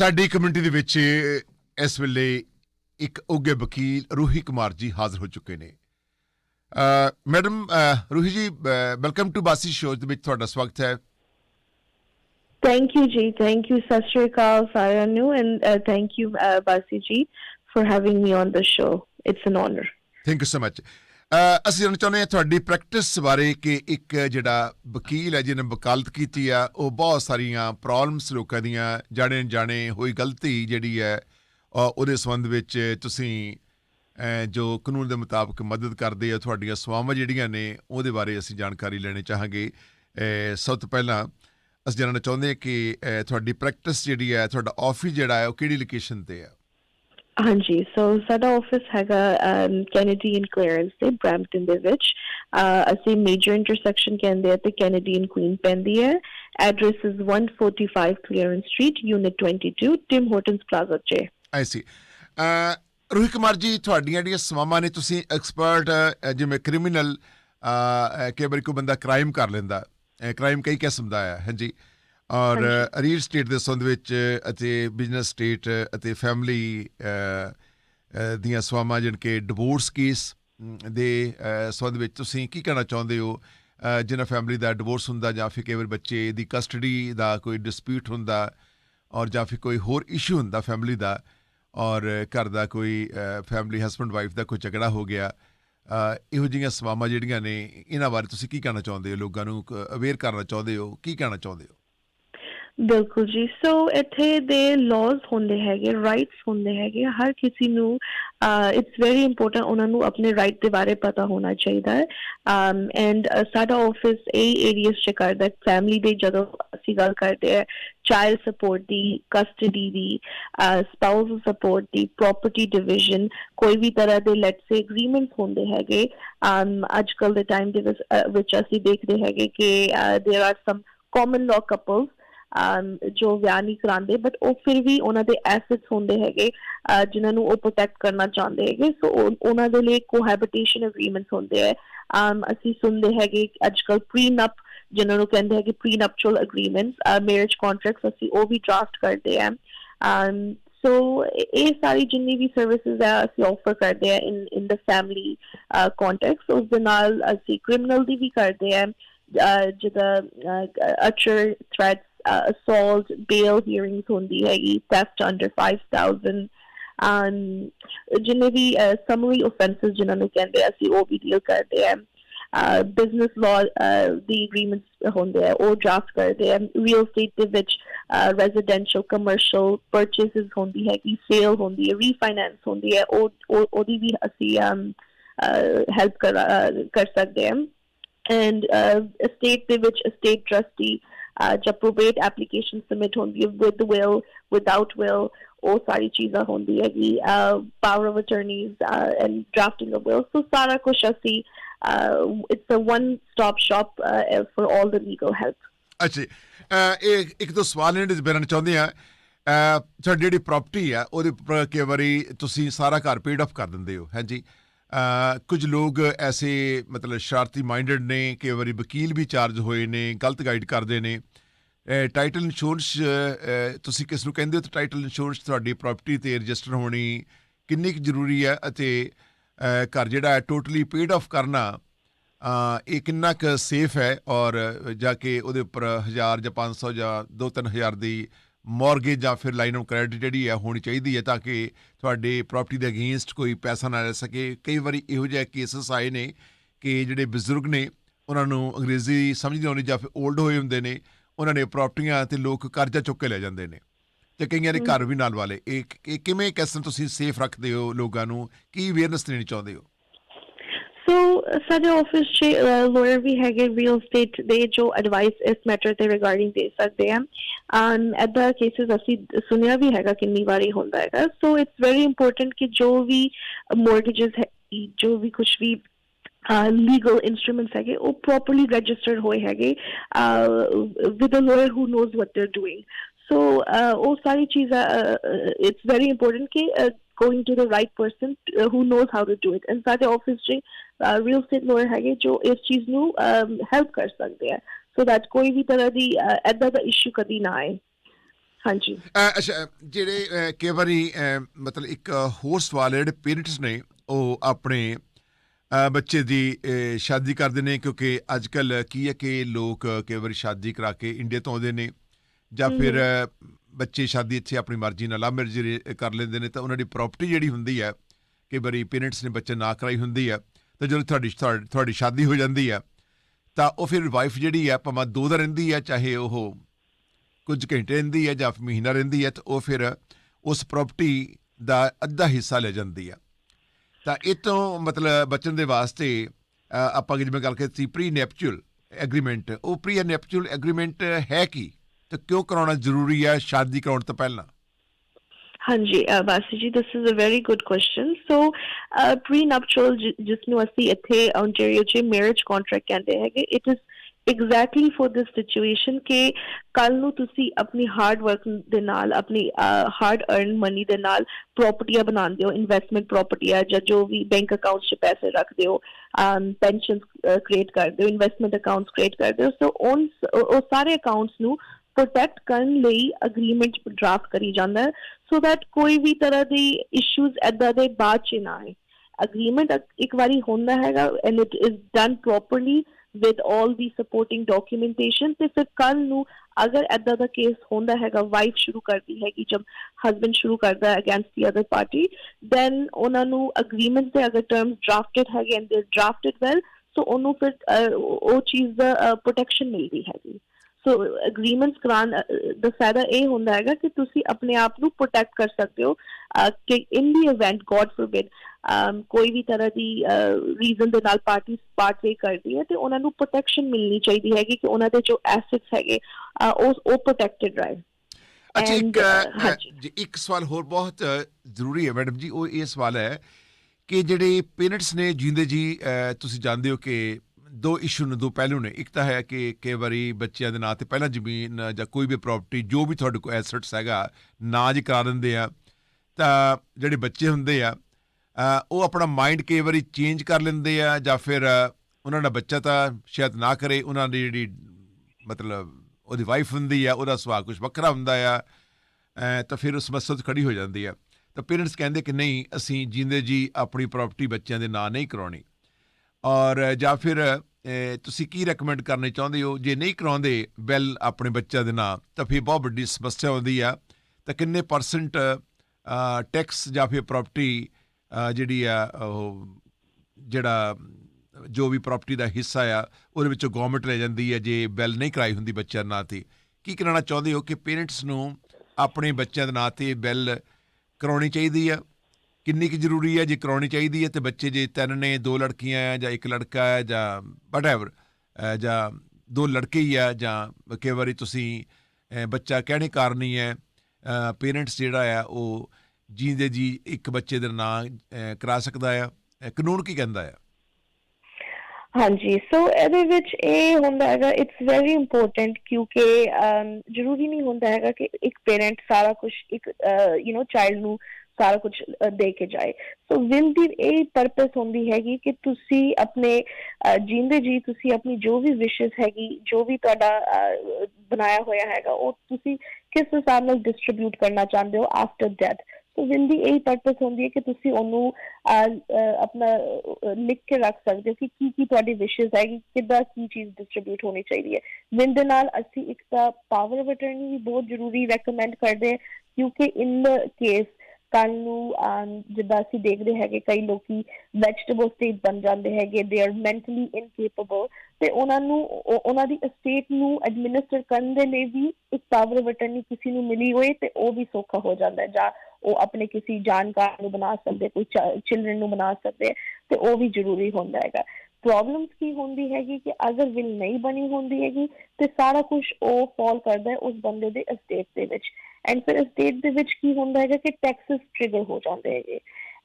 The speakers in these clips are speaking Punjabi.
ਸਾਡੀ ਕਮਿਊਨਿਟੀ ਦੇ ਵਿੱਚ ਇਸ ਵੇਲੇ ਇੱਕ ਉੱਗੇ ਵਕੀਲ ਰੂਹੀ ਕੁਮਾਰ ਜੀ ਹਾਜ਼ਰ ਹੋ ਚੁੱਕੇ ਨੇ ਅ, ਮੈਡਮ ਰੂਹੀ ਜੀ ਵੈਲਕਮ ਟੂ ਬਾਸੀ ਸ਼ੋਅ ਦੇ ਵਿੱਚ ਤੁਹਾਡਾ ਸਵਾਗਤ ਹੈ Thank you, Ji. Thank you, Sat Shri Akal, Saranu, and uh, thank you, uh, Basi Ji, for having me on the show. It's an honor. Thank you so much ਅਸੀਂ ਜਾਣਨਾ ਚਾਹੁੰਦੇ ਹਾਂ ਤੁਹਾਡੀ ਪ੍ਰੈਕਟਿਸ ਬਾਰੇ ਕਿ ਇੱਕ ਜਿਹੜਾ ਵਕੀਲ ਹੈ ਜਿਹਨੇ ਵਕਾਲਤ ਕੀਤੀ ਆ ਉਹ ਬਹੁਤ ਸਾਰੀਆਂ ਪ੍ਰੋਬਲਮਸ ਲੋਕਾਂ ਦੀਆਂ ਜਾਣੇ ਜਾਣੇ ਹੋਈ ਗਲਤੀ ਜਿਹੜੀ ਹੈ ਅ, ਉਹਦੇ ਸੰਬੰਧ ਵਿੱਚ ਤੁਸੀਂ ਜੋ ਕਾਨੂੰਨ ਦੇ ਮੁਤਾਬਕ ਮਦਦ ਕਰਦੇ ਆ ਤੁਹਾਡੀਆਂ ਸੇਵਾਵਾਂ ਜਿਹੜੀਆਂ ਨੇ ਉਹਦੇ ਬਾਰੇ ਅਸੀਂ ਜਾਣਕਾਰੀ ਲੈਣੀ ਚਾਹਾਂਗੇ। ਸਭ ਤੋਂ ਪਹਿਲਾਂ ਅਸੀਂ ਜਾਣਨਾ ਚਾਹੁੰਦੇ ਹਾਂ ਕਿ ਤੁਹਾਡੀ ਪ੍ਰੈਕਟਿਸ ਜਿਹੜੀ ਹੈ ਤੁਹਾਡਾ ਆਫਿਸ ਜਿਹੜਾ ਹੈ ਉਹ ਕਿਹੜੀ ਲੋਕੇਸ਼ਨ ਤੇ ਹੈ? ਹਾਂਜੀ ਸੋ ਸਾਡਾ ਆਫਿਸ ਹੈਗਾ ਕੈਨੇਡੀ ਐਂਡ ਕਲੀਅਰੈਂਸ ਤੇ ਬ੍ਰੈਂਪਟਨ ਦੇ ਵਿੱਚ। ਅਹ, ਅਸੀਂ ਮੇਜਰ ਇੰਟਰਸੈਕਸ਼ਨ ਕਹਿੰਦੇ ਆ ਤੇ ਕੈਨੇਡੀ ਐਂਡ ਕੁਈਨ ਪੈਂਦੀ ਹੈ। Address is 145 Clearance Street unit 22 Tim Hortons plaza 'ਚ ਆਈ ਸੀ ਰੋਹਿਤ ਕੁਮਾਰ ਜੀ ਤੁਹਾਡੀਆਂ ਜਿਹੜੀਆਂ ਸੇਵਾਵਾਂ ਨੇ ਤੁਸੀਂ ਐਕਸਪਰਟ ਜਿਵੇਂ ਕ੍ਰਿਮੀਨਲ ਕਈ ਵਾਰੀ ਕੋਈ ਬੰਦਾ ਕ੍ਰਾਈਮ ਕਰ ਲੈਂਦਾ ਕ੍ਰਾਈਮ ਕਈ ਕਿਸਮ ਦਾ ਹੈ ਹਾਂਜੀ। ਔਰ ਰੀਅਲ ਸਟੇਟ ਦੇ ਸੰਬੰਧ ਵਿੱਚ ਅਤੇ ਬਿਜ਼ਨਸ ਸਟੇਟ ਅਤੇ ਫੈਮਿਲੀ ਦੀਆਂ ਸੇਵਾਵਾਂ ਜਿਨ ਕਿ ਡਿਵੋਰਸ ਕੇਸ ਦੇ ਸੰਬੰਧ ਵਿੱਚ ਤੁਸੀਂ ਕੀ ਕਹਿਣਾ ਚਾਹੁੰਦੇ ਹੋ? ਜਿਨ੍ਹਾਂ ਫੈਮਿਲੀ ਦਾ ਡਿਵੋਰਸ ਹੁੰਦਾ ਜਾਂ ਫਿਰ ਕਈ ਵਾਰ ਬੱਚੇ ਦੀ ਕਸਟਡੀ ਦਾ ਕੋਈ ਡਿਸਪਿਊਟ ਹੁੰਦਾ ਔਰ ਜਾਂ ਫਿਰ ਕੋਈ ਹੋਰ ਇਸ਼ੂ ਹੁੰਦਾ ਫੈਮਿਲੀ ਦਾ ਔਰ ਘਰ ਦਾ ਕੋਈ ਫੈਮਿਲੀ ਹਸਬੰਡ ਵਾਈਫ ਦਾ ਕੋਈ ਝਗੜਾ ਹੋ ਗਿਆ ਇਹੋ ਜਿਹੀਆਂ ਸੇਵਾਵਾਂ ਜਿਹੜੀਆਂ ਨੇ ਇਹਨਾਂ ਬਾਰੇ ਤੁਸੀਂ ਕੀ ਕਹਿਣਾ ਚਾਹੁੰਦੇ ਹੋ? ਲੋਕਾਂ ਨੂੰ ਅਵੇਅਰ ਕਰਨਾ ਚਾਹੁੰਦੇ ਹੋ? ਕੀ ਕਹਿਣਾ ਚਾਹੁੰਦੇ ਹੋ? ਬਿਲਕੁਲ ਜੀ ਸੋ ਇੱਥੇ ਦੇ ਲਾਜ਼ ਹੁੰਦੇ ਹੈਗੇ ਰਾਈਟਸ ਹੁੰਦੇ ਹੈਗੇ ਹਰ ਕਿਸੇ ਨੂੰ ਇਟਸ ਵੈਰੀ ਇੰਪੋਰਟੈਂਟ ਉਹਨਾਂ ਨੂੰ ਆਪਣੇ ਰਾਈਟ ਦੇ ਬਾਰੇ ਪਤਾ ਹੋਣਾ ਚਾਹੀਦਾ ਹੈ ਐਂਡ ਸਾਡਾ ਆਫਿਸ ਇਹ ਏਰੀਆਸ ਚ ਕਰਦਾ ਫੈਮਿਲੀ ਦੇ ਜਦੋਂ ਅਸੀਂ ਗੱਲ ਕਰਦੇ ਆ ਚਾਈਲਡ ਸਪੋਰਟ ਦੀ ਕਸਟਡੀ ਦੀ ਸਪਾਊਸ ਸਪੋਰਟ ਦੀ ਪ੍ਰਾਪਰਟੀ ਡਿਵੀਜ਼ਨ ਕੋਈ ਵੀ ਤਰ੍ਹਾਂ ਦੇ ਲੈਟਸ ਸੇ ਐਗਰੀਮੈਂਟਸ ਹੁੰਦੇ ਹੈਗੇ um, ਅੱਜ ਕੱਲ ਦੇ ਟਾਈਮ ਦੇ ਵਿੱਚ ਅਹ, ਵਿੱਚ ਅਸੀਂ ਦੇਖਦੇ ਹੈਗੇ ਕਿ there are some common law couples um, ਜੋ ਵਿਆਹ ਨਹੀਂ ਕਰਾਉਂਦੇ ਬਟ ਉਹ ਫਿਰ ਵੀ ਉਹਨਾਂ ਦੇ ਐਸੈਟਸ ਹੁੰਦੇ ਹੈਗੇ ਅਹ, ਜਿਨ੍ਹਾਂ ਨੂੰ ਉਹ ਪ੍ਰੋਟੈਕਟ ਕਰਨਾ ਚਾਹੁੰਦੇ ਹੈਗੇ। ਸੋ ਉਹਨਾਂ ਦੇ ਲਈ ਕੋਹੈਬਿਟੇਸ਼ਨ ਐਗਰੀਮੈਂਟਸ ਹੁੰਦੇ ਹੈ। ਅਸੀਂ ਸੁਣਦੇ ਹੈਗੇ ਕਿ ਅੱਜਕੱਲ ਪ੍ਰੀਨਪ ਜਿਨ੍ਹਾਂ ਨੂੰ ਕਹਿੰਦੇ ਹੈਗੇ ਪ੍ਰੀਨਪਚੁਅਲ ਐਗਰੀਮੈਂਟਸ ਮੈਰਿਜ ਕੰਟਰੈਕਟਸ ਅਸੀਂ ਉਹ ਵੀ ਡਰਾਫਟ ਕਰਦੇ ਹਾਂ। ਸੋ ਇਹ ਸਾਰੀ ਜਿੰਨੀ ਵੀ ਸਰਵਿਸਿਜ਼ ਆ ਅਸੀਂ ਆਫਰ ਕਰਦੇ ਆ ਇਨ ਇਨ ਦ ਫੈਮਿਲੀ ਕੰਟੈਕਸਟ ਉਸ ਦੇ ਨਾਲ ਅਸੀਂ ਕ੍ਰਿਮੀਨਲ ਦੀ ਵੀ ਕਰਦੇ ਆ ਅਹ, ਜਿੱਦਾਂ utter threats assault bail hearings ਹੁੰਦੀ ਹੈਗੀ theft under 5000 um ਜਿੰਨੇ ਵੀ summary offenses ਜਿਨ੍ਹਾਂ ਨੂੰ ਕਹਿੰਦੇ ਅਸੀਂ ਉਹ ਵੀ ਡੀਲ ਕਰਦੇ ਆ ਬਿਜ਼ਨਸ ਲਾਅ ਦੀ agreements ਹੁੰਦੇ ਆ ਉਹ ਡਰਾਫਟ ਕਰਦੇ ਆ ਰੀਅਲ ਸਟੇਟ ਦੇ ਵਿੱਚ ਰੈਜ਼ੀਡੈਂਸ਼ੀਅਲ ਕਮਰਸ਼ੀਅਲ ਪਰਚੇਸਸ ਹੁੰਦੀ ਹੈ ਕਿ ਸੇਲ ਹੁੰਦੀ ਹੈ ਰੀਫਾਈਨਾਂਸ ਹੁੰਦੀ ਹੈ ਉਹ ਉਹਦੀ ਵੀ ਅਸੀਂ ਹੈਲਪ ਕਰ ਸਕਦੇ ਹਾਂ and uh, ਦੇ ਵਿੱਚ state trustee uh, ਜਦ ਪ੍ਰੋਬੇਟ ਐਪਲੀਕੇਸ਼ਨ ਸਬਮਿਟ ਹੁੰਦੀ ਹੈ ਵਿਦ ਵਿਲ ਵਿਦਆਊਟ ਵਿਲ ਉਹ ਸਾਰੀ ਚੀਜ਼ਾਂ ਹੁੰਦੀ ਹੈ ਕਿ power of attorneys and drafting of will so ਸਾਰਾ ਕੁਝ ਅਸੀਂ it's a one stop shop for all the legal help ਅੱਛਾ ਇੱਕ ਇੱਕ ਦੋ ਸਵਾਲ ਇਹਨਾਂ ਦੇ ਬਰਨ ਚਾਹੁੰਦੇ ਆ ਤੁਹਾਡੀ ਜਿਹੜੀ ਪ੍ਰਾਪਰਟੀ ਆ ਉਹਦੇ ਉੱਪਰ ਕਈ ਵਾਰੀ ਤੁਸੀਂ ਸਾਰਾ ਘਰ ਪੇਡ ਆਫ ਕਰ ਦਿੰਦੇ ਹੋ ਹਾਂਜੀ ਕੁਝ ਲੋਕ ਐਸੇ, ਮਤਲਬ ਸ਼ਰਾਰਤੀ ਮਾਈਂਡਡ ਨੇ ਕਈ ਵਾਰੀ ਵਕੀਲ ਵੀ ਚਾਰਜ ਹੋਏ ਨੇ, ਗਲਤ ਗਾਈਡ ਕਰਦੇ ਨੇ। ਟਾਈਟਲ ਇੰਸ਼ੋਰੈਂਸ ਤੁਸੀਂ ਕਿਸ ਨੂੰ ਕਹਿੰਦੇ ਹੋ? ਤਾਂ ਟਾਈਟਲ ਇੰਸ਼ੋਰੈਂਸ ਤੁਹਾਡੀ ਪ੍ਰਾਪਰਟੀ ਤੇ ਰਜਿਸਟਰ ਹੋਣੀ ਕਿੰਨੀ ਕੁ ਜ਼ਰੂਰੀ ਹੈ ਅਤੇ ਘਰ ਜਿਹੜਾ ਹੈ ਟੋਟਲੀ ਪੇਡ ਆਫ ਕਰਨਾ ਇਹ ਕਿੰਨਾ ਕੁ ਸੇਫ ਹੈ? ਔਰ ਜਾ ਕੇ ਉਹਦੇ ਉੱਪਰ 1000 ਜਾਂ 500 ਜਾਂ 2-3000 ਦੀ ਮਾਰਗੇਜ ਜਾਂ ਫਿਰ ਲਾਈਨ ਆਫ ਕ੍ਰੈਡਿਟ ਜਿਹੜੀ ਹੈ ਹੋਣੀ ਚਾਹੀਦੀ ਹੈ ਤਾਂ ਕਿ ਤੁਹਾਡੇ ਪ੍ਰਾਪਰਟੀ ਦੇ ਅਗੇਂਸਟ ਕੋਈ ਪੈਸਾ ਨਾ ਲੈ ਸਕੇ। ਕਈ ਵਾਰੀ ਇਹੋ ਜਿਹੇ ਕੇਸਸ ਆਏ ਨੇ ਕਿ ਜਿਹੜੇ ਬਜ਼ੁਰਗ ਨੇ, ਉਹਨਾਂ ਨੂੰ ਅੰਗਰੇਜ਼ੀ ਸਮਝ ਨਹੀਂ ਆਉਂਦੀ ਜਾਂ ਫਿਰ 올ਡ ਹੋਏ ਹੁੰਦੇ ਨੇ, ਉਹਨਾਂ ਨੇ ਪ੍ਰਾਪਰਟੀਆਂ ਤੇ ਲੋਕ ਕਰਜ਼ਾ ਚੁੱਕ ਕੇ ਲੈ ਜਾਂਦੇ ਨੇ। ਤੇ ਕਈਆਂ ਦੇ ਘਰ ਵੀ ਨਾਲ ਵਾਲੇ। ਇਹ ਇਹ ਕਿਵੇਂ ਕਿਸਮ ਤੁਸੀਂ ਸੇਫ ਰੱਖਦੇ ਹੋ ਲੋਕਾਂ ਨੂੰ? ਕੀ ਅਵੇਅਰਨੈਸ ਦੇਣੀ ਚਾਹੁੰਦੇ ਹੋ? ਸੋ ਸਾਡੇ ਆਫਿਸ 'ਚ ਲਾਇਰ ਵੀ ਹੈਗੇ ਰੀਅਲ ਸਟੇਟ ਦੇ ਜੋ ਐਡਵਾਈਸ ਇਸ ਮੈਟਰ ਤੇ ਰਿਗਾਰਡਿੰਗ ਦੇ ਸਕਦੇ ਆ ਐਂਡ ਐਦਾ ਕੇਸਿਸ ਅਸੀਂ ਸੁਣਿਆ ਵੀ ਹੈਗਾ ਕਿੰਨੀ ਵਾਰੀ ਹੁੰਦਾ ਹੈਗਾ ਸੋ ਇਟਸ ਵੈਰੀ ਇੰਪੋਰਟੈਂਟ ਕਿ ਜੋ ਵੀ ਮੋਰਗੇजेस ਹੈ ਜੋ ਵੀ ਕੁਝ ਵੀ ਲੀਗਲ ਇਨਸਟਰੂਮੈਂਟਸ ਹੈਗੇ ਉਹ ਪ੍ਰੋਪਰਲੀ ਰਜਿਸਟਰਡ ਹੋਏ ਹੈਗੇ with a lawyer who knows what they are doing so ਉਹ ਸਾਰੀ ਚੀਜ਼ਾਂ ਇਟਸ ਵੈਰੀ ਇੰਪੋਰਟੈਂਟ ਕਿ going to the right person uh, who knows how to do it. And ਸਾਡੇ ਆਫਿਸ 'ਚ ਰੀਅਲ ਸਟੇਟ ਲਾਇਰ ਹੈਗੇ ਜੋ ਇਸ ਚੀਜ਼ ਨੂੰ ਹੈਲਪ ਕਰ ਸਕਦੇ ਆ ਸੋ that ਕੋਈ ਵੀ ਤਰ੍ਹਾਂ ਦੀ ਐਦਾਂ ਦਾ ਇਸ਼ੂ ਕਦੀ ਨਾ ਆਏ ਹਾਂਜੀ ਅੱਛਾ ਜਿਹੜੇ ਕਈ ਵਾਰੀ ਮਤਲਬ ਇੱਕ ਹੋਰ ਸਵਾਲ ਹੈ ਜਿਹੜੇ ਪੇਰੈਂਟਸ ਨੇ ਉਹ ਆਪਣੇ ਬੱਚੇ ਦੀ ਸ਼ਾਦੀ ਕਰਦੇ ਨੇ ਕਿਉਂਕਿ ਅੱਜ ਕੱਲ ਕੀ ਹੈ ਕਿ ਲੋਕ ਕਈ ਵਾਰੀ ਸ਼ਾਦੀ ਕਰਾ ਕੇ ਇੰਡੀਆ ਤੋਂ ਆਉਂਦੇ ਨੇ ਜਾਂ ਫਿਰ ਬੱਚੇ ਸ਼ਾਦੀ ਇੱਥੇ ਆਪਣੀ ਮਰਜ਼ੀ ਨਾਲ ਲਵ ਮੈਰਿਜ ਕਰ ਲੈਂਦੇ ਨੇ, ਤਾਂ ਉਹਨਾਂ ਦੀ ਪ੍ਰਾਪਰਟੀ ਜਿਹੜੀ ਹੁੰਦੀ ਹੈ ਕਈ ਵਾਰੀ ਪੇਰੈਂਟਸ ਨੇ ਬੱਚੇ ਨਾ ਕਰਾਈ ਹੁੰਦੀ ਹੈ, ਤਾਂ ਜਦੋਂ ਤੁਹਾਡੀ ਤੁਹਾਡੀ ਤੁਹਾਡੀ ਸ਼ਾਦੀ ਹੋ ਜਾਂਦੀ ਹੈ, ਤਾਂ ਉਹ ਫਿਰ ਵਾਈਫ ਜਿਹੜੀ ਹੈ, ਭਾਵੇਂ ਦੋ ਦਿਨ ਰਹਿੰਦੀ ਹੈ, ਚਾਹੇ ਉਹ ਕੁਝ ਘੰਟੇ ਰਹਿੰਦੀ ਹੈ ਜਾਂ ਮਹੀਨਾ ਰਹਿੰਦੀ ਹੈ, ਤਾਂ ਉਹ ਫਿਰ ਉਸ ਪ੍ਰਾਪਰਟੀ ਦਾ ਅੱਧਾ ਹਿੱਸਾ ਲੈ ਜਾਂਦੀ ਆ ਤਾਂ ਇਹ ਤੋਂ ਮਤਲਬ ਬਚਣ ਦੇ ਵਾਸਤੇ ਆਪਾਂ ਜਿਵੇਂ ਗੱਲ ਕੀਤੀ ਪ੍ਰੀ ਨੈਪਚੁਅਲ ਐਗਰੀਮੈਂਟ, ਉਹ ਪ੍ਰੀ ਨੈਪਚੁਅਲ ਐਗਰੀਮੈਂਟ ਹੈ ਕੀ? ਤੇ ਕਿਉਂ ਕਰਾਉਣਾ ਜ਼ਰੂਰੀ ਹੈ ਸ਼ਾਦੀ ਕਰਾਉਣ ਤੋਂ ਪਹਿਲਾਂ? ਹਾਂਜੀ Basi ji this is a very good question so prenuptial ਜਿਸ ਨੂੰ ਅਸੀਂ ਇੱਥੇ ਓਨਟਾਰੀਓ 'ਚ ਮੈਰਿਜ ਕੰਟਰੈਕਟ ਕਹਿੰਦੇ ਹੈਗੇ it is exactly for this situation ਕਿ ਕੱਲ ਨੂੰ ਤੁਸੀਂ ਆਪਣੀ ਹਾਰਡ ਵਰਕ ਦੇ ਨਾਲ, ਆਪਣੀ ਹਾਰਡ ਅਰਨ ਮਨੀ ਦੇ ਨਾਲ ਪ੍ਰਾਪਰਟੀਆਂ ਬਣਾਉਂਦੇ ਹੋ ਇਨਵੈਸਟਮੈਂਟ ਪ੍ਰਾਪਰਟੀਆਂ ਜਾਂ ਜੋ ਵੀ ਬੈਂਕ ਅਕਾਊਂਟਸ 'ਚ ਪੈਸੇ ਰੱਖਦੇ ਹੋ ਪੈਨਸ਼ਨ ਕ੍ਰੀਏਟ ਕਰਦੇ ਹੋ ਇਨਵੈਸਟਮੈਂਟ ਅਕਾਊਂਟਸ ਕ੍ਰੀਏਟ ਕਰਦੇ ਹੋ ਸੋ on ਉਹ ਸਾਰੇ ਅਕਾਊਂਟਸ ਨੂੰ ਪ੍ਰੋਟੈਕਟ ਕਰਨ ਲਈ ਅਗਰੀਮੈਂਟ ਡਰਾਫਟ ਕਰੀ ਜਾਂਦਾ ਹੈ ਸੋ that ਕੋਈ ਵੀ ਤਰ੍ਹਾਂ ਦੀ ਇਸ਼ੂਜ਼ ਐਦਾਂ ਦੇ ਬਾਅਦ ਚ ਨਾ ਆਏ। ਅਗਰੀਮੈਂਟ ਇੱਕ ਵਾਰੀ ਹੁੰਦਾ ਹੈਗਾ and it is done properly with 올 ਦੀ ਸਪੋਰਟਿੰਗ ਡਾਕੂਮੈਂਟੇਸ਼ਨ ਤੇ ਫਿਰ ਕੱਲ ਨੂੰ ਅਗਰ ਐਦਾਂ ਦਾ ਕੇਸ ਹੁੰਦਾ ਹੈਗਾ ਵਾਈਫ ਸ਼ੁਰੂ ਕਰਦੀ ਹੈਗੀ ਜਦ ਹਸਬੰਡ ਸ਼ੁਰੂ ਕਰਦਾ ਹੈ against the other party then ਉਹਨਾਂ ਨੂੰ ਅਗਰੀਮੈਂਟ ਦੇ ਅਗਰ ਟਰਮਸ ਡਰਾਫਟਡ ਹੈਗੇ ਐਂਡ ਦੇ ਡਰਾਫਟਡ ਵੈਲ ਸੋ ਉਹਨੂੰ ਫਿਰ ਉਹ ਚੀਜ਼ ਦਾ ਪ੍ਰੋਟੈਕਸ਼ਨ ਮਿਲਦੀ ਹੈਗੀ। ਸੋ ਐਗਰੀਮੈਂਟਸ ਕਰਾਨ ਦਾ ਫਾਇਦਾ ਇਹ ਹੁੰਦਾ ਹੈਗਾ ਕਿ ਤੁਸੀਂ ਆਪਣੇ ਆਪ ਨੂੰ ਪ੍ਰੋਟੈਕਟ ਕਰ ਸਕਦੇ ਹੋ ਕਿ ਇਨ ਦੀ ਇਵੈਂਟ ਗੋਡ ਫੋਰਬਿਡ ਕੋਈ ਵੀ ਤਰ੍ਹਾਂ ਦੀ ਰੀਜ਼ਨ ਦੇ ਨਾਲ ਪਾਰਟੀ ਪਾਰਟ ਵੇ ਕਰਦੀ ਹੈ ਤੇ ਉਹਨਾਂ ਨੂੰ ਪ੍ਰੋਟੈਕਸ਼ਨ ਮਿਲਣੀ ਚਾਹੀਦੀ ਹੈਗੀ ਕਿ ਉਹਨਾਂ ਦੇ ਜੋ ਐਸੈਟਸ ਹੈਗੇ ਉਹ ਉਹ ਪ੍ਰੋਟੈਕਟਡ ਰਹੇ। ਅੱਛਾ ਇੱਕ ਇੱਕ ਸਵਾਲ ਹੋਰ ਬਹੁਤ ਜ਼ਰੂਰੀ ਹੈ ਮੈਡਮ ਜੀ ਉਹ ਇਹ ਸਵਾਲ ਹੈ ਕਿ ਜਿਹੜੇ ਪੇਰੈਂਟਸ ਨੇ ਜਿੰਦੇ ਜੀ ਤੁਸੀਂ ਜਾਣਦੇ ਹੋ ਕਿ ਦੋ ਇਸ਼ੂ ਨੇ, ਦੋ ਪਹਿਲੂ ਨੇ। ਇੱਕ ਤਾਂ ਹੈ ਕਿ ਕਈ ਵਾਰੀ ਬੱਚਿਆਂ ਦੇ ਨਾਂ ਤੇ ਪਹਿਲਾਂ ਜ਼ਮੀਨ ਜਾਂ ਕੋਈ ਵੀ ਪ੍ਰਾਪਰਟੀ ਜੋ ਵੀ ਤੁਹਾਡੇ ਕੋਲ ਐਸੈਟਸ ਹੈਗਾ, ਨਾਂ ਜੀ ਕਰਾ ਦਿੰਦੇ ਆ, ਤਾਂ ਜਿਹੜੇ ਬੱਚੇ ਹੁੰਦੇ ਆ ਉਹ ਆਪਣਾ ਮਾਈਂਡ ਕਈ ਵਾਰੀ ਚੇਂਜ ਕਰ ਲੈਂਦੇ ਆ ਜਾਂ ਫਿਰ ਉਹਨਾਂ ਦਾ ਬੱਚਾ ਤਾਂ ਸ਼ਾਇਦ ਨਾ ਕਰੇ, ਉਹਨਾਂ ਦੀ ਜਿਹੜੀ ਮਤਲਬ ਉਹਦੀ ਵਾਈਫ ਹੁੰਦੀ ਆ, ਉਹਦਾ ਸੁਭਾਅ ਕੁਝ ਵੱਖਰਾ ਹੁੰਦਾ ਆ ਤਾਂ ਫਿਰ ਉਸ ਮਸਲ ਤੋਂ ਖੜੀ ਹੋ ਜਾਂਦੀ ਆ। ਤਾਂ ਪੇਰੈਂਟਸ ਕਹਿੰਦੇ ਕਿ ਨਹੀਂ, ਅਸੀਂ ਜਿੰਦੇ ਜੀ ਆਪਣੀ ਪ੍ਰਾਪਰਟੀ ਬੱਚਿਆਂ ਦੇ ਨਾਂ ਨਹੀਂ ਕਰਾਉਣੀ। ਔਰ ਜਾਂ ਫਿਰ ਤੁਸੀਂ ਕੀ ਰეკਮੈਂਡ ਕਰਨੇ ਚਾਹੁੰਦੇ ਹੋ? ਜੇ ਨਹੀਂ ਕਰਾਉਂਦੇ ਵੈਲ ਆਪਣੇ ਬੱਚਿਆਂ ਦੇ ਨਾਂ, ਤਾਂ ਫਿਰ ਬਹੁਤ ਵੱਡੀ ਸਮੱਸਿਆ ਆਉਂਦੀ ਆ। ਤਾਂ ਕਿੰਨੇ ਪਰਸੈਂਟ ਟੈਕਸ ਜਾਂ ਫਿਰ ਪ੍ਰਾਪਰਟੀ ਜਿਹੜੀ ਆ, ਉਹ ਜਿਹੜਾ, ਜੋ ਵੀ ਪ੍ਰਾਪਰਟੀ ਦਾ ਹਿੱਸਾ ਆ, ਉਹਦੇ ਵਿੱਚੋਂ ਗਵਰਨਮੈਂਟ ਲੈ ਜਾਂਦੀ ਹੈ ਜੇ ਬਿੱਲ ਨਹੀਂ ਕਰਾਈ ਹੁੰਦੀ ਬੱਚਿਆਂ ਦੇ ਨਾਂ ਤੇ। ਕੀ ਕਰਾਉਣਾ ਚਾਹੁੰਦੇ ਹੋ ਕਿ ਪੇਰੈਂਟਸ ਨੂੰ ਆਪਣੇ ਬੱਚਿਆਂ ਦੇ ਨਾਂ ਤੇ ਬਿੱਲ ਕਰਾਉਣੀ ਚਾਹੀਦੀ ਆ? ਕਿੰਨੀ ਕੁ ਜ਼ਰੂਰੀ ਹੈ ਜੇ ਕਰਾਉਣੀ ਚਾਹੀਦੀ ਹੈ ਤੇ ਬੱਚੇ ਜੇ ਤਿੰਨ ਨੇ ਦੋ ਲੜਕੀਆਂ ਆ ਜਾਂ ਇੱਕ ਲੜਕਾ ਹੈ ਜਾਂ ਵਟਐਵਰ ਜਾਂ ਦੋ ਲੜਕੇ ਹੀ ਆ ਜਾਂ ਕਈ ਵਾਰੀ ਤੁਸੀਂ ਅ, ਬੱਚਾ ਕਹਿਣੇ ਕਾਰਨ ਹੀ ਹੈ ਪੇਰੈਂਟਸ ਜਿਹੜਾ ਆ ਉਹ ਜੀਂਦੇ ਜੀ ਇੱਕ ਬੱਚੇ ਦੇ ਨਾਂ ਅ, ਕਰਾ ਸਕਦਾ ਆ। ਅ, ਕਾਨੂੰਨ ਕੀ ਕਹਿੰਦਾ ਆ? ਹਾਂਜੀ ਸੋ ਇਹਦੇ ਵਿੱਚ ਇਹ ਹੁੰਦਾ ਹੈਗਾ ਇਟਸ ਵੈਰੀ ਇੰਪੋਰਟੈਂਟ ਕਿਉਂਕਿ ਅਮ, ਜ਼ਰੂਰੀ ਨਹੀਂ ਹੁੰਦਾ ਹੈਗਾ ਕਿ ਇੱਕ ਪੇਰੈਂਟ ਸਾਰਾ ਕੁਝ ਇੱਕ ਯੂ نو ਚਾਈਲਡ ਨੂੰ ਸਾਰਾ ਕੁਝ ਦੇ ਕੇ ਜਾਏ। ਸੋ ਵਿਲ ਦੀ ਇਹ ਪਰਪਸ ਹੁੰਦੀ ਹੈਗੀ ਕਿ ਤੁਸੀਂ ਆਪਣੇ ਜੀਂਦੇ ਜੀ, ਤੁਸੀਂ ਆਪਣੀ ਜੋ ਵੀ ਵਿਸ਼ੇਸ ਹੈਗੀ, ਜੋ ਵੀ ਤੁਹਾਡਾ ਬਣਾਇਆ ਹੋਇਆ ਹੈਗਾ, ਉਹ ਤੁਸੀਂ ਕਿਸ ਹਿਸਾਬ ਨਾਲ ਡਿਸਟ੍ਰੀਬਿਊਟ ਕਰਨਾ ਚਾਹੁੰਦੇ ਹੋ ਆਫਟਰ ਡੈਥ ਸੋ ਵਿਲ ਦੀ ਇਹ ਪਰਪਸ ਹੁੰਦੀ ਹੈ ਕਿ ਤੁਸੀਂ ਉਹਨੂੰ ਆਪਣਾ ਲਿਖ ਕੇ ਰੱਖ ਸਕਦੇ ਹੋ ਕਿ ਕੀ ਕੀ ਤੁਹਾਡੀ ਵਿਸ਼ੇਸ ਹੈਗੀ, ਕਿੱਦਾਂ ਕੀ ਚੀਜ਼ ਡਿਸਟ੍ਰੀਬਿਊਟ ਹੋਣੀ ਚਾਹੀਦੀ ਹੈ। ਵਿਲ ਦੇ ਨਾਲ ਅਸੀਂ ਇੱਕ ਤਾਂ ਪਾਵਰ ਆਫ ਅਟਰਨੀ ਵੀ ਬਹੁਤ ਜ਼ਰੂਰੀ ਰეკਮੈਂਡ ਕਰਦੇ ਹਾਂ, ਕਿਉਂਕਿ ਇਨ ਦ ਕੇਸ ਕੱਲ ਨੂੰ ਜਿੱਦਾਂ ਅਸੀਂ ਦੇਖਦੇ ਹੈਗੇ ਕਈ ਲੋਕੀ ਵੈਜੀਟੇਬਲ ਸਟੇਟ ਬਣ ਜਾਂਦੇ ਹੈਗੇ ਦੇ ਆਰ ਮੈਂਟਲੀ ਇਨਕੇਪੇਬਲ ਤੇ ਉਹਨਾਂ ਨੂੰ, ਉਹ- ਉਹਨਾਂ ਦੀ ਅਸਟੇਟ ਨੂੰ ਐਡਮਿਨਿਸਟਰ ਕਰਨ ਦੇ ਲਈ ਵੀ ਇੱਕ ਪਾਵਰ ਆਫ ਕਿਸੇ ਨੂੰ ਮਿਲੀ ਹੋਏ ਤੇ ਉਹ ਵੀ ਸੌਖਾ ਹੋ ਜਾਂਦਾ ਹੈ ਜਾਂ ਉਹ ਆਪਣੇ ਕਿਸੇ ਜਾਣਕਾਰ ਨੂੰ ਬਣਾ ਸਕਦੇ, ਕੋਈ ਚਿਲਡਰਨ ਨੂੰ ਬਣਾ ਸਕਦੇ, ਤੇ ਉਹ ਵੀ ਜ਼ਰੂਰੀ ਹੁੰਦਾ ਹੈਗਾ। ਪ੍ਰੋਬਲਮਸ ਕੀ ਹੁੰਦੀ ਹੈਗੀ ਕਿ ਅਗਰ ਵਿਲ ਨਹੀਂ ਬਣੀ ਹੁੰਦੀ ਹੈਗੀ ਤੇ ਸਾਰਾ ਕੁਝ ਉਹ ਫਾਲ ਕਰਦਾ ਹੈ ਉਸ ਬੰਦੇ ਦੇ ਅਸਟੇਟ ਦੇ ਵਿੱਚ। ਐਂਡ ਫਿਰ ਅਸਟੇਟ ਦੇ ਵਿੱਚ ਕੀ ਹੁੰਦਾ ਹੈਗਾ ਕਿ ਟੈਕਸਸ ਟ੍ਰਿਗਰ ਹੋ ਜਾਂਦੇ ਹੈਗੇ।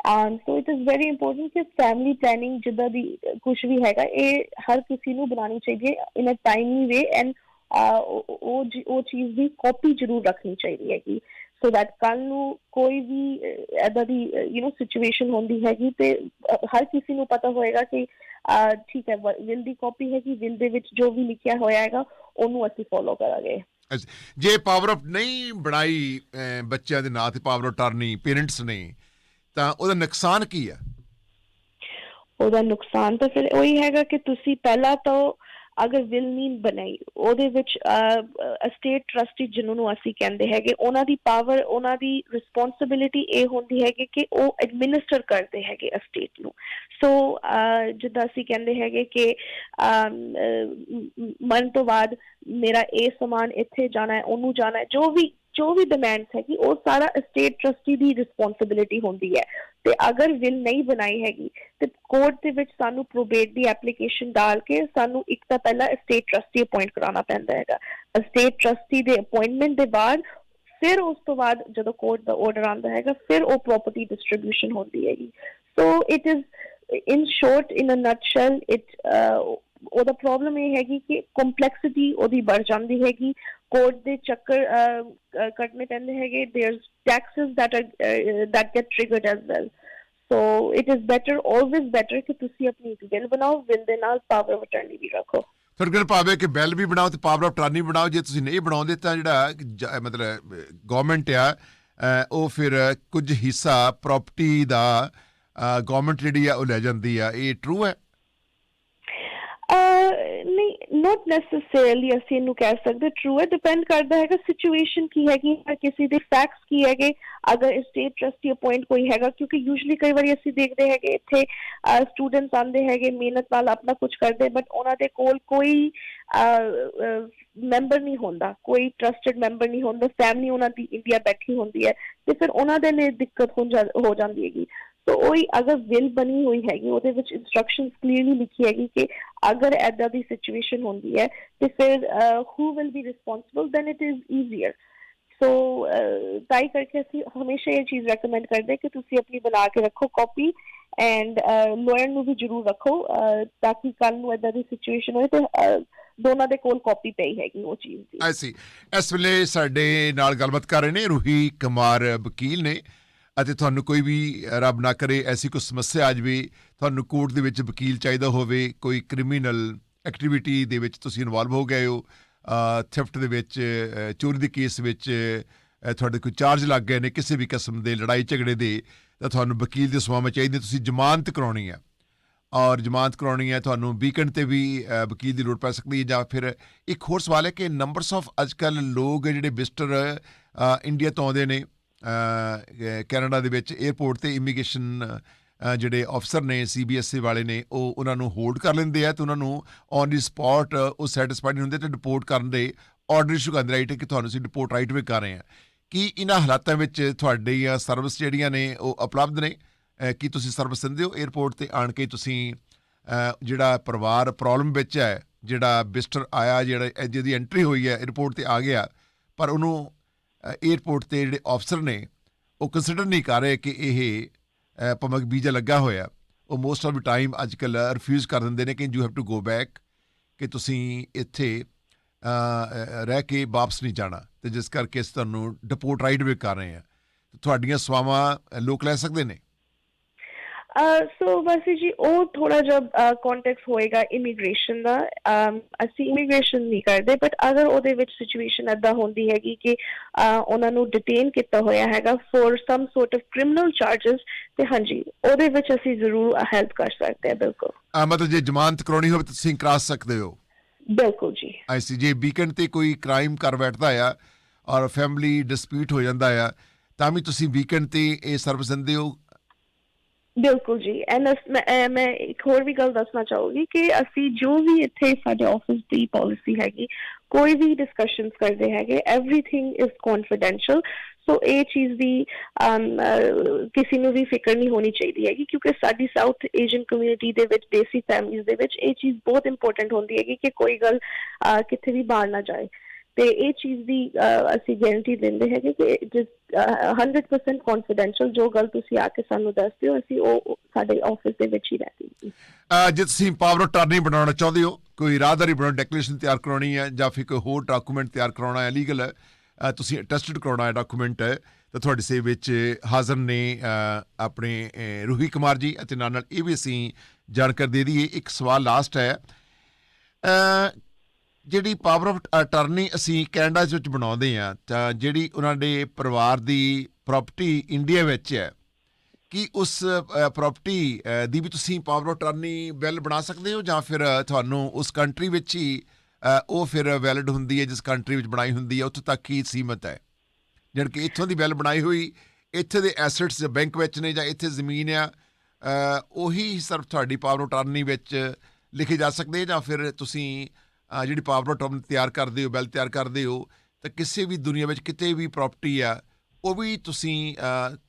And so it is very important ਕਿ ਫੈਮਿਲੀ ਪਲੈਨਿੰਗ ਜਿੱਦਾਂ ਦੀ ਕੁਝ ਵੀ ਹੈਗਾ, ਇਹ ਹਰ ਕਿਸੇ ਨੂੰ ਬਣਾਉਣੀ ਚਾਹੀਦੀ ਹੈ ਇਨ ਅ ਟਾਈਮਲੀ ਵੇ ਐਂਡ ਉਹ ਉਹ ਚੀਜ਼ ਦੀ ਕਾਪੀ ਜ਼ਰੂਰ ਰੱਖਣੀ ਚਾਹੀਦੀ ਹੈਗੀ। ਸੋ ਦੈਟ ਕੱਲ ਨੂੰ ਕੋਈ ਵੀ ਐਦਾਂ ਦੀ ਯੂ نو ਸਿਚੁਏਸ਼ਨ ਹੁੰਦੀ ਹੈਗੀ ਤੇ ਹਰ ਕਿਸੇ ਨੂੰ ਪਤਾ ਹੋਏਗਾ ਕਿ ਠੀਕ ਹੈ ਵਿਲ ਦੀ ਕਾਪੀ ਹੈਗੀ ਵਿਲ ਦੇ ਵਿੱਚ ਜੋ ਵੀ ਲਿਖਿਆ ਹੋਇਆ ਹੈਗਾ, ਉਹਨੂੰ ਅਸੀਂ ਫੋਲੋ ਕਰਾਂਗੇ। ਜੇ ਪਾਵਰ ਆਫ ਨਹੀਂ ਬਣਾਈ ਅਹ, ਬੱਚਿਆਂ ਦੇ ਨਾਂ ਤੇ ਪਾਵਰ ਆਫ ਟਰਨੀ ਪੇਰੈਂਟਸ ਨੇ ਤਾਂ ਉਹਦਾ ਨੁਕਸਾਨ ਕੀ ਆ? ਉਹਦਾ ਨੁਕਸਾਨ ਤਾਂ ਫਿਰ ਉਹੀ ਹੈਗਾ ਕਿ ਤੁਸੀਂ ਪਹਿਲਾਂ ਤਾਂ ਅਗਰ ਵਿਲ ਨਹੀਂ ਬਣਾਈ ਉਹਦੇ ਵਿੱਚ ਅਸਟੇਟ ਟਰਸਟੀ ਜਿਹਨੂੰ ਨੂੰ ਅਸੀਂ ਕਹਿੰਦੇ ਹੈਗੇ ਉਹਨਾਂ ਦੀ ਪਾਵਰ ਉਹਨਾਂ ਦੀ ਰਿਸਪੌਂਸਿਬਿਲਿਟੀ ਇਹ ਹੁੰਦੀ ਹੈਗੀ ਕਿ ਉਹ ਐਡਮਿਨਿਸਟਰ ਕਰਦੇ ਹੈਗੇ ਅਸਟੇਟ ਨੂੰ। ਸੋ ਜਿੱਦਾਂ ਅਸੀਂ ਕਹਿੰਦੇ ਹੈਗੇ ਕਿ ਅਮ, ਮਰਨ ਤੋਂ ਬਾਅਦ ਮੇਰਾ ਇਹ ਸਮਾਨ ਇੱਥੇ ਜਾਣਾ ਹੈ ਉਹਨੂੰ ਜਾਣਾ ਹੈ ਜੋ ਵੀ ਜੋ ਵੀ ਡਿਮਾਂਡਸ ਹੈਗੀ, ਉਹ ਸਾਰਾ ਸਟੇਟ ਟਰਸਟੀ ਦੀ ਰਿਸਪੌਂਸਿਬਿਲਿਟੀ ਹੁੰਦੀ ਹੈ। ਤੇ ਅਗਰ ਵਿਲ ਨਹੀਂ ਬਣਾਈ ਹੈਗੀ, ਤੇ ਕੋਰਟ ਦੇ ਵਿੱਚ ਸਾਨੂੰ ਪ੍ਰੋਬੇਟ ਦੀ ਐਪਲੀਕੇਸ਼ਨ ਡਾਲ ਕੇ ਸਾਨੂੰ ਇੱਕ ਤਾਂ ਪਹਿਲਾਂ ਸਟੇਟ ਟਰਸਟੀ ਅਪਾਇੰਟ ਕਰਾਉਣਾ ਪੈਂਦਾ ਹੈਗਾ। ਸਟੇਟ ਟਰਸਟੀ ਦੇ ਅਪਾਇੰਟਮੈਂਟ ਦੇ ਬਾਅਦ, ਫਿਰ ਉਸ ਤੋਂ ਬਾਅਦ ਜਦੋਂ ਕੋਰਟ ਦਾ ਆਰਡਰ ਆਉਂਦਾ ਹੈਗਾ, ਫਿਰ ਉਹ ਪ੍ਰਾਪਰਟੀ ਡਿਸਟ੍ਰੀਬਿਊਸ਼ਨ ਹੁੰਦੀ ਹੈਗੀ। So it is in short in a nutshell it ਉਹਦਾ ਪ੍ਰੋਬਲਮ ਇਹ ਹੈਗੀ ਕਿ ਕੰਪਲੈਕਸਿਟੀ ਉਹਦੀ ਵੱਧ ਜਾਂਦੀ ਹੈਗੀ। ਕੋਰਟ ਦੇ ਚੱਕਰ ਅਹ, ਅਹ, ਕੱਟਣੇ ਪੈਂਦੇ ਹੈਗੇ। There's taxes that are that get triggered as well. So it is better always better ਕਿ ਤੁਸੀਂ ਆਪਣੀ ਇੱਕ ਬਿੱਲ ਬਣਾਓ ਬਿੱਲ ਦੇ ਨਾਲ ਪਾਵਰ ਆਫ ਅਟਰਨੀ ਵੀ ਰੱਖੋ। ਫਿਰ ਕਹਿੰਦੇ ਭਾਵੇਂ ਕਿ ਬਿੱਲ ਵੀ ਬਣਾਓ ਤੇ ਪਾਵਰ ਆਫ ਟਰਨੀ ਬਣਾਓ ਜੇ ਤੁਸੀਂ ਨਹੀਂ ਬਣਾਉਂਦੇ ਤਾਂ ਜਿਹੜਾ ਜ- ਮਤਲਬ ਗਵਰਨਮੈਂਟ ਆ ਅਹ, ਉਹ ਫਿਰ ਕੁਝ ਹਿੱਸਾ ਪ੍ਰਾਪਰਟੀ ਦਾ ਗਵਰਨਮੈਂਟ ਜਿਹੜੀ ਆ ਉਹ ਲੈ ਜਾਂਦੀ ਆ। ਇਹ ਟਰੂ ਹੈ? ਅਹ ਨਹੀਂ ਨਾਟ ਨੈਸੈਸਰੀਲੀ ਅਸੀਂ ਇਹਨੂੰ ਕਹਿ ਸਕਦੇ। ਟਰੂ ਹੈ ਡਿਪੈਂਡ ਕਰਦਾ ਹੈਗਾ ਸਿਚੁਏਸ਼ਨ ਕੀ ਹੈਗੀ ਹਰ ਕਿਸੇ ਦੇ ਫੈਕਟਸ ਕੀ ਹੈਗੇ। ਅਗਰ ਸਟੇਟ ਟਰਸਟੀ ਅਪਾਇੰਟ ਕੋਈ ਹੈਗਾ, ਕਿਉਂਕਿ ਯੂਜੂਲੀ ਕਈ ਵਾਰੀ ਅਸੀਂ ਦੇਖਦੇ ਹੈਗੇ ਇੱਥੇ ਸਟੂਡੈਂਟਸ ਆਉਂਦੇ ਹੈਗੇ, ਮਿਹਨਤ ਨਾਲ ਆਪਣਾ ਕੁਝ ਕਰਦੇ ਬਟ ਉਹਨਾਂ ਦੇ ਕੋਲ ਕੋਈ ਮੈਂਬਰ ਨਹੀਂ ਹੁੰਦਾ। ਕੋਈ ਟਰਸਟਡ ਮੈਂਬਰ ਨਹੀਂ ਹੁੰਦਾ। ਫੈਮਿਲੀ ਉਹਨਾਂ ਦੀ ਇੰਡੀਆ ਬੈਠੀ ਹੁੰਦੀ ਹੈ। ਤੇ ਫਿਰ ਉਹਨਾਂ ਦੇ ਲਈ ਦਿੱਕਤ ਹੋ ਜਾਂਦੀ ਹੈਗੀ। ਸੋ ਉਹੀ ਅਗਰ ਵਿਲ ਬਣੀ ਹੋਈ ਹੈਗੀ ਉਹਦੇ ਵਿੱਚ ਇਨਸਟਰਕਸ਼ਨਸ ਕਲੀਅਰਲੀ ਲਿਖੀ ਹੈਗੀ ਕਿ ਅਗਰ ਐਦਾਂ ਦੀ ਸਿਚੁਏਸ਼ਨ ਹੁੰਦੀ ਹੈ ਤੇ ਫਿਰ who will be responsible then it is easier so ਤਾਈ ਕਰਕੇ ਅਸੀਂ ਹਮੇਸ਼ਾ ਇਹ ਚੀਜ਼ ਰეკਮੈਂਡ ਕਰਦੇ ਕਿ ਤੁਸੀਂ ਆਪਣੀ ਬਣਾ ਕੇ ਰੱਖੋ ਕਾਪੀ ਐਂਡ ਲਾਇਰ ਨੂੰ ਵੀ ਜ਼ਰੂਰ ਰੱਖੋ ਅਹ, ਤਾਂ ਕਿ ਕੱਲ ਨੂੰ ਐਦਾਂ ਦੀ ਸਿਚੁਏਸ਼ਨ ਹੋਏ ਤੇ ਅਹ, ਦੋਨਾਂ ਦੇ ਕੋਲ ਕਾਪੀ ਪਈ ਹੈਗੀ ਉਹ ਚੀਜ਼ ਦੀ। ਐਸੀ ਇਸ ਵੇਲੇ ਸਾਡੇ ਨਾਲ ਗੱਲਬਾਤ ਕਰ ਰਹੇ ਨੇ ਰੂਹੀ ਕੁਮਾਰ ਵਕੀਲ ਨੇ। ਅਤੇ ਤੁਹਾਨੂੰ ਕੋਈ ਵੀ ਰੱਬ ਨਾ ਕਰੇ, ਐਸੀ ਕੋਈ ਸਮੱਸਿਆ ਆ ਜਾਵੇ, ਤੁਹਾਨੂੰ ਕੋਰਟ ਦੇ ਵਿੱਚ ਵਕੀਲ ਚਾਹੀਦਾ ਹੋਵੇ, ਕੋਈ ਕ੍ਰਿਮੀਨਲ ਐਕਟੀਵਿਟੀ ਦੇ ਵਿੱਚ ਤੁਸੀਂ ਇਨਵੋਲਵ ਹੋ ਗਏ ਹੋ ਥਿਫਟ ਦੇ ਵਿੱਚ ਚੋਰੀ ਦੇ ਕੇਸ ਵਿੱਚ ਤੁਹਾਡੇ ਕੋਈ ਚਾਰਜ ਲੱਗ ਗਏ ਨੇ, ਕਿਸੇ ਵੀ ਕਿਸਮ ਦੇ ਲੜਾਈ ਝਗੜੇ ਦੇ, ਤਾਂ ਤੁਹਾਨੂੰ ਵਕੀਲ ਦੀ ਸੇਵਾਵਾਂ ਚਾਹੀਦੀਆਂ ਤੁਸੀਂ ਜ਼ਮਾਨਤ ਕਰਾਉਣੀ ਹੈ ਔਰ ਜ਼ਮਾਨਤ ਕਰਾਉਣੀ ਹੈ ਤੁਹਾਨੂੰ ਵੀਕਐਂਡ ਤੇ ਵੀ ਵਕੀਲ ਦੀ ਲੋੜ ਪੈ ਸਕਦੀ ਹੈ, ਜਾਂ ਫਿਰ ਇੱਕ ਹੋਰ ਸਵਾਲ ਹੈ ਕਿ ਨੰਬਰਸ ਆਫ ਅੱਜਕੱਲ ਲੋਕ ਜਿਹੜੇ ਵਿਜ਼ਟਰ ਇੰਡੀਆ ਤੋਂ ਆਉਂਦੇ ਨੇ ਕੈਨੇਡਾ ਦੇ ਵਿੱਚ 에어ਪੋਰਟ ਤੇ ਇਮੀਗ੍ਰੇਸ਼ਨ ਜਿਹੜੇ ਅਫਸਰ ਨੇ ਸੀਬੀਐਸਈ ਵਾਲੇ ਨੇ, ਉਹ ਉਹਨਾਂ ਨੂੰ ਹੋਲਡ ਕਰ ਲੈਂਦੇ ਆ ਤੇ ਉਹਨਾਂ ਨੂੰ ਔਨ ਦੀ ਸਪੌਟ ਉਹ ਸੈਟੀਸਫਾਈਡ ਨਹੀਂ ਹੁੰਦੇ ਤੇ ਡਿਪੋਰਟ ਕਰਨ ਦੇ ਆਰਡਰ ਇਸ਼ੂ ਕਰਦੇ ਰਾਈਟ ਕਿ ਤੁਹਾਨੂੰ ਸੀ ਡਿਪੋਰਟ ਰਾਈਟ ਵੇ ਕਰ ਰਹੇ ਆ ਕੀ ਇਹਨਾਂ ਹਾਲਾਤਾਂ ਵਿੱਚ ਤੁਹਾਡੀਆਂ ਸਰਵਿਸ ਜਿਹੜੀਆਂ ਨੇ, ਉਹ ਉਪਲਬਧ ਨੇ? ਕੀ ਤੁਸੀਂ ਸਰਵਿਸ ਦਿੰਦੇ ਹੋ 에어ਪੋਰਟ ਤੇ ਆਣ ਕੇ ਤੁਸੀਂ ਜਿਹੜਾ ਪਰਿਵਾਰ ਪ੍ਰੋਬਲਮ ਵਿੱਚ ਹੈ, ਜਿਹੜਾ ਬਿਸਟਰ ਆਇਆ, ਜਿਹੜਾ, ਜਿਹਦੀ ਐਂਟਰੀ ਹੋਈ ਹੈ 에어ਪੋਰਟ ਤੇ ਆ ਗਿਆ, ਪਰ ਉਹਨੂੰ 에ਅਰਪੋਰਟ ਤੇ ਜਿਹੜੇ ਅਫਸਰ ਨੇ ਉਹ ਕੰਸੀਡਰ ਨਹੀਂ ਕਰ ਰਹੇ ਕਿ ਇਹ ਅਹ, ਭਾਵੇਂ ਵੀਜ਼ਾ ਲੱਗਾ ਹੋਇਆ ਉਹ ਮੋਸਟ ਆਫ ਦੀ ਟਾਈਮ ਅੱਜਕੱਲ ਰਿਫਿਊਜ਼ ਕਰ ਦਿੰਦੇ ਨੇ ਕਿ you have to go back ਕਿ ਤੁਸੀਂ ਇੱਥੇ ਰਹਿ ਕੇ ਵਾਪਸ ਨਹੀਂ ਜਾਣਾ। ਤੇ ਜਿਸ ਕਰਕੇ ਅਸੀਂ ਤੁਹਾਨੂੰ ਡਿਪੋਰਟ ਰਾਈਟ ਵੇ ਕਰ ਰਹੇ ਹਾਂ। ਤੁਹਾਡੀਆਂ ਸਵਾਵਾਂ ਲੋਕ ਲੈ ਸਕਦੇ ਨੇ। ਸੋ ਬਸ ਜੀ ਉਹ ਥੋੜਾ ਜਿਹਾ ਕੰਟੈਕਸ ਹੋਏਗਾ ਇਮੀਗ੍ਰੇਸ਼ਨ ਦਾ। ਅਸੀਂ ਇਮੀਗ੍ਰੇਸ਼ਨ ਨਹੀਂ ਕਰਦੇ ਬਟ ਅਗਰ ਉਹਦੇ ਵਿੱਚ ਸਿਚੁਏਸ਼ਨ ਐਦਾਂ ਹੁੰਦੀ ਹੈਗੀ ਕਿ ਉਹਨਾਂ ਨੂੰ ਡਿਟੇਨ ਕੀਤਾ ਹੋਇਆ ਹੈਗਾ for some sort of criminal charges ਤੇ ਹਾਂਜੀ ਉਹਦੇ ਵਿੱਚ ਅਸੀਂ ਜ਼ਰੂਰ ਹੈਲਪ ਕਰ ਸਕਦੇ ਹਾਂ ਬਿਲਕੁਲ। ਮਤਲਬ ਜੇ ਜ਼ਮਾਨਤ ਕਰਾਉਣੀ ਹੋਵੇ ਤੁਸੀਂ ਕਰਾ ਸਕਦੇ ਹੋ? ਬਿਲਕੁਲ ਜੀ। ਆਈਸੀ ਜੇ ਵੀਕਐਂਡ ਤੇ ਕੋਈ ਕ੍ਰਾਈਮ ਕਰ ਬੈਠਦਾ ਆ ਔਰ ਫੈਮਿਲੀ ਡਿਸਪਿਊਟ ਹੋ ਜਾਂਦਾ ਆ ਤਾਂ ਵੀ ਤੁਸੀਂ ਵੀਕਐਂਡ ਤੇ ਇਹ ਸਰਵਿਸ ਦਿੰਦੇ ਹੋ ਬਿਲਕੁਲ ਜੀ ਐਂਡ ਮੈਂ ਅਹ ਮੈਂ ਇੱਕ ਹੋਰ ਵੀ ਗੱਲ ਦੱਸਣਾ ਚਾਹੂੰਗੀ ਕਿ ਅਸੀਂ ਜੋ ਵੀ ਇੱਥੇ ਸਾਡੇ ਆਫਿਸ ਦੀ ਪਾਲਿਸੀ ਹੈਗੀ ਕੋਈ ਵੀ ਡਿਸਕਸ਼ਨਸ ਕਰਦੇ ਹੈਗੇ एवरीथिंग ਇਜ਼ ਕੌਨਫੀਡੈਂਸ਼ੀਅਲ ਸੋ ਇਹ ਚੀਜ਼ ਦੀ ਅਮ, ਅਹ, ਕਿਸੇ ਨੂੰ ਵੀ ਫਿਕਰ ਨਹੀਂ ਹੋਣੀ ਚਾਹੀਦੀ ਹੈਗੀ ਕਿਉਂਕਿ ਸਾਡੀ ਸਾਊਥ ਏਸ਼ੀਅਨ ਕਮਿਊਨਿਟੀ ਦੇ ਵਿੱਚ ਦੇਸੀ ਫੈਮਿਲੀਜ਼ ਦੇ ਵਿੱਚ ਇਹ ਚੀਜ਼ ਬਹੁਤ ਇੰਪੋਰਟੈਂਟ ਹੁੰਦੀ ਹੈਗੀ ਕਿ ਕੋਈ ਗੱਲ ਅਹ, ਕਿਤੇ ਵੀ ਬਾਹਰ ਨਾ ਜਾਏ ਤੇ ਇਹ ਚੀਜ਼ ਦੀ ਅਸੀਂ ਗਾਰੰਟੀ ਦਿੰਦੇ ਹੈਗੇ ਕਿ ਜਿਸ 100% ਕੌਨਫੀਡੈਂਸ਼ੀਅਲ ਜੋ ਗੱਲ ਤੁਸੀਂ ਆ ਕੇ ਸਾਨੂੰ ਦੱਸਦੇ ਹੋ ਅਸੀਂ ਉਹ ਸਾਡੇ ਆਫਿਸ ਦੇ ਵਿੱਚ ਹੀ ਰਹੇਗੀ ਅਹ, ਜੇ ਤੁਸੀਂ ਪਾਵਰ ਆਫ ਬਣਾਉਣਾ ਚਾਹੁੰਦੇ ਹੋ ਕੋਈ ਰਾਹਦਾਰੀ ਬਣਾਉਣਾ ਡੈਕਲੇਰੇਸ਼ਨ ਤਿਆਰ ਕਰਾਉਣੀ ਹੈ ਜਾਂ ਫਿਰ ਕੋਈ ਹੋਰ ਡਾਕੂਮੈਂਟ ਤਿਆਰ ਕਰਾਉਣਾ ਹੈ ਲੀਗਲ ਹੈ ਤੁਸੀਂ ਅਟੈਸਟਡ ਕਰਾਉਣਾ ਹੈ ਡਾਕੂਮੈਂਟ ਤਾਂ ਤੁਹਾਡੀ ਸੇਵਾ ਵਿੱਚ ਹਾਜ਼ਰ ਨੇ ਆਪਣੇ ਰੂਹੀ ਕੁਮਾਰ ਜੀ ਅਤੇ ਨਾਲ ਨਾਲ ਇਹ ਵੀ ਅਸੀਂ ਜਾਣਕਾਰੀ ਦੇ ਦਈਏ। ਇੱਕ ਸਵਾਲ ਲਾਸਟ ਹੈ। ਜਿਹੜੀ ਪਾਵਰ ਆਫ ਅਟਰਨੀ ਅਸੀਂ ਕੈਨੇਡਾ ਵਿੱਚ ਬਣਾਉਂਦੇ ਆ ਤਾਂ ਜਿਹੜੀ ਉਹਨਾਂ ਦੇ ਪਰਿਵਾਰ ਦੀ ਪ੍ਰਾਪਰਟੀ ਇੰਡੀਆ ਵਿੱਚ ਹੈ, ਕੀ ਉਸ ਪ੍ਰਾਪਰਟੀ ਦੀ ਵੀ ਤੁਸੀਂ ਪਾਵਰ ਆਫ ਅਟਰਨੀ ਬਿੱਲ ਬਣਾ ਸਕਦੇ ਹੋ ਜਾਂ ਫਿਰ ਤੁਹਾਨੂੰ ਉਸ ਕੰਟਰੀ ਵਿੱਚ ਹੀ ਉਹ ਫਿਰ ਵੈਲਿਡ ਹੁੰਦੀ ਹੈ, ਜਿਸ ਕੰਟਰੀ ਵਿੱਚ ਬਣਾਈ ਹੁੰਦੀ ਹੈ, ਉੱਥੇ ਤੱਕ ਹੀ ਸੀਮਤ ਹੈ? ਜਦ ਕਿ ਇੱਥੋਂ ਦੀ ਬਿੱਲ ਬਣਾਈ ਹੋਈ, ਇੱਥੇ ਦੇ ਐਸੈਟਸ ਬੈਂਕ ਵਿੱਚ ਨੇ ਜਾਂ ਇੱਥੇ ਜ਼ਮੀਨ ਆ ਉਹੀ ਸਿਰਫ ਤੁਹਾਡੀ ਪਾਵਰ ਆਫ ਅਟਾਰਨੀ ਵਿੱਚ ਲਿਖੇ ਜਾ ਸਕਦੇ ਜਾਂ ਫਿਰ ਤੁਸੀਂ ਜਿਹੜੀ ਪਾਵਰ ਆਫ ਤਿਆਰ ਕਰਦੇ ਹੋ ਬਿੱਲ ਤਿਆਰ ਕਰਦੇ ਹੋ, ਤਾਂ ਕਿਸੇ ਵੀ ਦੁਨੀਆ ਵਿੱਚ ਕਿਤੇ ਵੀ ਪ੍ਰਾਪਰਟੀ ਆ, ਉਹ ਵੀ ਤੁਸੀਂ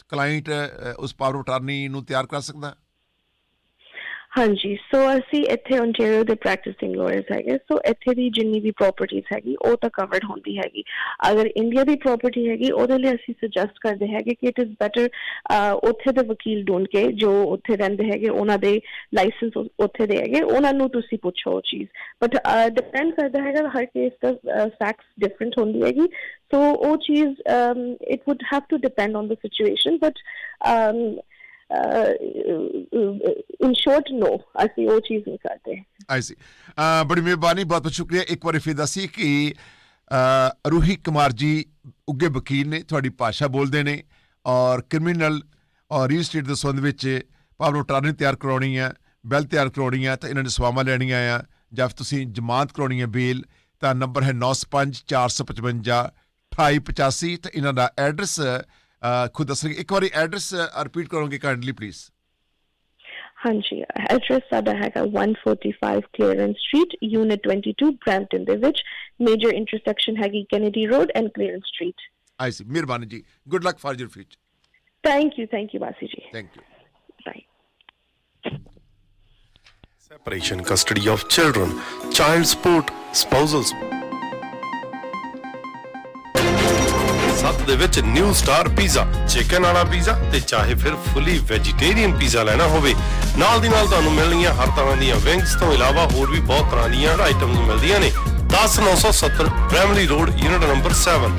ਕਲਾਇੰਟ ਉਸ ਪਾਵਰ ਅਟਾਰਨੀ ਨੂੰ ਤਿਆਰ ਕਰ ਸਕਦਾ? ਹਾਂਜੀ ਸੋ ਅਸੀਂ ਇੱਥੇ ਓਨਟਾਰੀਓ ਦੇ ਪ੍ਰੈਕਟਿਸਿੰਗ ਲਾਇਰਸ ਹੈਗੇ ਸੋ ਇੱਥੇ ਦੀ ਜਿੰਨੀ ਵੀ ਪ੍ਰਾਪਰਟੀਆਂ ਹੈਗੀ, ਉਹ ਤਾਂ ਕਵਰਡ ਹੁੰਦੀ ਹੈਗੀ। ਅਗਰ ਇੰਡੀਆ ਦੀ ਪ੍ਰਾਪਰਟੀ ਹੈਗੀ, ਉਹਦੇ ਲਈ ਅਸੀਂ ਸੁਜੈਸਟ ਕਰਦੇ ਹੈਗੇ ਕਿ ਇਟ ਇਜ਼ ਬੈਟਰ ਉੱਥੇ ਦੇ ਵਕੀਲ ਢੂੰਡ ਕੇ ਜੋ ਉੱਥੇ ਰਹਿੰਦੇ ਹੈਗੇ, ਉਹਨਾਂ ਦੇ ਲਾਇਸੈਂਸ ਉੱਥੇ ਦੇ ਹੈਗੇ, ਉਹਨਾਂ ਨੂੰ ਤੁਸੀਂ ਪੁੱਛੋ ਉਹ ਚੀਜ਼। ਬਟ ਡਿਪੈਂਡ ਕਰਦਾ ਹੈਗਾ, ਹਰ ਕੇਸ ਦਾ ਫੈਕਟਸ ਡਿਫਰੈਂਟ ਹੁੰਦੀ ਹੈਗੀ। ਸੋ ਉਹ ਚੀਜ਼ it would have to depend on the situation but in short no ਅਸੀਂ ਉਹ ਚੀਜ਼ ਨਹੀਂ ਕਰਦੇ। ਆਈ ਸੀ ਬੜੀ ਮਿਹਰਬਾਨੀ, ਬਹੁਤ ਬਹੁਤ ਸ਼ੁਕਰੀਆ। ਇੱਕ ਵਾਰੀ ਫਿਰ ਦੱਸੀ ਕਿ ਰੂਹੀ ਕੁਮਾਰ ਜੀ ਉੱਗੇ ਵਕੀਲ ਨੇ, ਤੁਹਾਡੀ ਭਾਸ਼ਾ ਬੋਲਦੇ ਨੇ ਔਰ ਕ੍ਰਿਮੀਨਲ ਔਰ ਰੀਲ ਸਟੇਟ ਦੇ ਸੰਬੰਧ ਵਿੱਚ ਪਾਵਰ ਅਟਾਰਨੀ ਤਿਆਰ ਕਰਾਉਣੀ ਹੈ ਬੈਲ ਤਿਆਰ ਕਰਾਉਣੀ ਹੈ ਤਾਂ ਇਹਨਾਂ ਨੇ ਸਵਾਮਾਂ ਲੈਣੀਆਂ ਆ, ਜਾਂ ਤੁਸੀਂ ਜ਼ਮਾਨਤ ਕਰਾਉਣੀ ਹੈ ਬੇਲ, ਤਾਂ ਨੰਬਰ ਹੈ 95 455 2885 ਤੇ ਇਹਨਾਂ ਦਾ ਐਡਰੈਸ ਖੁਦ ਦੱਸਣਗੇ ਇੱਕ ਵਾਰੀ ਐਡਰੈਸ ਰਿਪੀਟ ਕਰੋਗੇ ਕਾਈਂਡਲੀ ਪਲੀਜ਼ ਹਾਂਜੀ ਐਡਰੈਸ ਸਾਡਾ ਹੈਗਾ 145 ਕਲੀਅਰੈਂਸ ਸਟਰੀਟ ਯੂਨਿਟ 22 ਬ੍ਰੈਂਟਨ ਦੇ ਵਿੱਚ। ਮੇਜਰ ਇੰਟਰਸੈਕਸ਼ਨ ਹੈਗੀ Kennedy Road and Clearance Street I see ਮਿਹਰਬਾਨੀ ਜੀ good luck for your future thank you thank you Basi ji thank you bye separation custody of children child support spousal ਸੱਤ ਦੇ ਵਿੱਚ ਨਿਊ ਸਟਾਰ ਪੀਜ਼ਾ ਚਿਕਨ ਵਾਲਾ ਪੀਜ਼ਾ ਤੇ ਚਾਹੇ ਫਿਰ ਫੁੱਲੀ ਵੈਜੀਟੇਰੀਅਨ ਪੀਜ਼ਾ ਲੈਣਾ ਹੋਵੇ। ਨਾਲ ਦੀ ਨਾਲ ਤੁਹਾਨੂੰ ਮਿਲਣਗੀਆਂ ਹਰ ਤਰ੍ਹਾਂ ਦੀਆਂ ਵਿੰਗਸ ਤੋਂ ਇਲਾਵਾ ਹੋਰ ਵੀ ਬਹੁਤ ਤਰ੍ਹਾਂ ਦੀਆਂ ਆਈਟਮਸ ਮਿਲਦੀਆਂ ਨੇ। 10970 ਬ੍ਰੈਮਲੀ ਰੋਡ ਯੂਨਿਟ ਨੰਬਰ 7